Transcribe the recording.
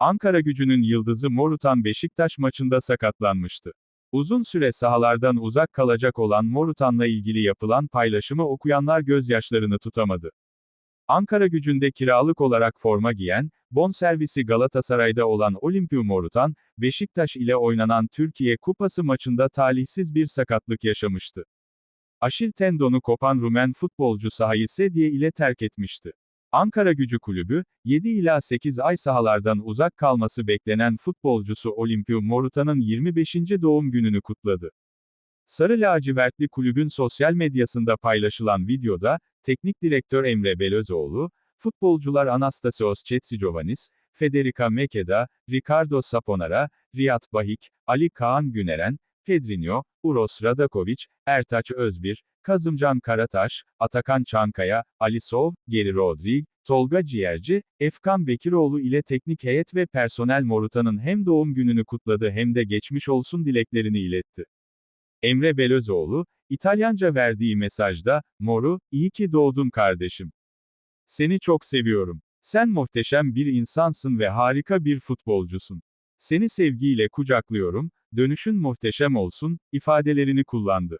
Ankara gücünün yıldızı Morutan Beşiktaş maçında sakatlanmıştı. Uzun süre sahalardan uzak kalacak olan Morutan'la ilgili yapılan paylaşımı okuyanlar gözyaşlarını tutamadı. Ankara gücünde kiralık olarak forma giyen, bonservisi Galatasaray'da olan Olimpiu Morutan, Beşiktaş ile oynanan Türkiye Kupası maçında talihsiz bir sakatlık yaşamıştı. Aşil tendonu kopan Rumen futbolcu sahayı sedye ile terk etmişti. Ankara Gücü Kulübü, 7 ila 8 ay sahalardan uzak kalması beklenen futbolcusu Olimpiu Morutan'ın 25. doğum gününü kutladı. Sarı lacivertli kulübün sosyal medyasında paylaşılan videoda, teknik direktör Emre Belözoğlu, futbolcular Anastasios Tsitsijovanis, Federica Mekeda, Ricardo Saponara, Riyad Bahik, Ali Kaan Güneren, Pedrinho, Uros Radakovic, Ertaç Özbir, Kazımcan Karataş, Atakan Çankaya, Ali Sov, Geri Rodrig, Tolga Ciğerci, Efkan Bekiroğlu ile teknik heyet ve personel Morutan'ın hem doğum gününü kutladı hem de geçmiş olsun dileklerini iletti. Emre Belözoğlu, İtalyanca verdiği mesajda, Moru, iyi ki doğdun kardeşim. Seni çok seviyorum. Sen muhteşem bir insansın ve harika bir futbolcusun. Seni sevgiyle kucaklıyorum, dönüşün muhteşem olsun, ifadelerini kullandı.